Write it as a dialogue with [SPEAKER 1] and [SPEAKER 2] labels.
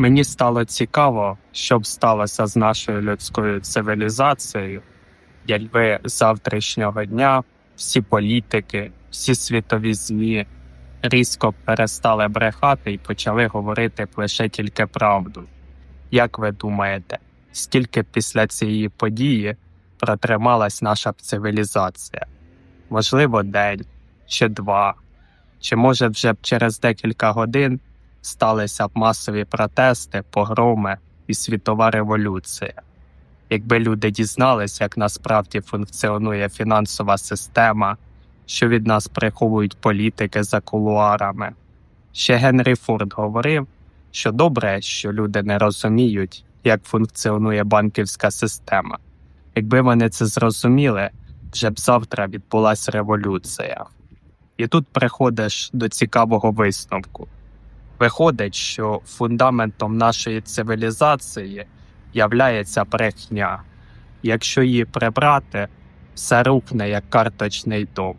[SPEAKER 1] Мені стало цікаво, що б сталося з нашою людською цивілізацією, якби завтрашнього дня всі політики, всі світові змі різко перестали брехати і почали говорити лише тільки правду. Як ви думаєте, скільки після цієї події протрималась наша цивілізація? Можливо, день чи два, чи може вже через декілька годин сталися б масові протести, погроми і світова революція. Якби люди дізнались, як насправді функціонує фінансова система, що від нас приховують політики за кулуарами. Ще Генрі Форд говорив, що добре, що люди не розуміють, як функціонує банківська система. Якби вони це зрозуміли, вже б завтра відбулася революція. І тут приходиш до цікавого висновку. Виходить, що фундаментом нашої цивілізації являється брехня. Якщо її прибрати, все рухне як карточний дом.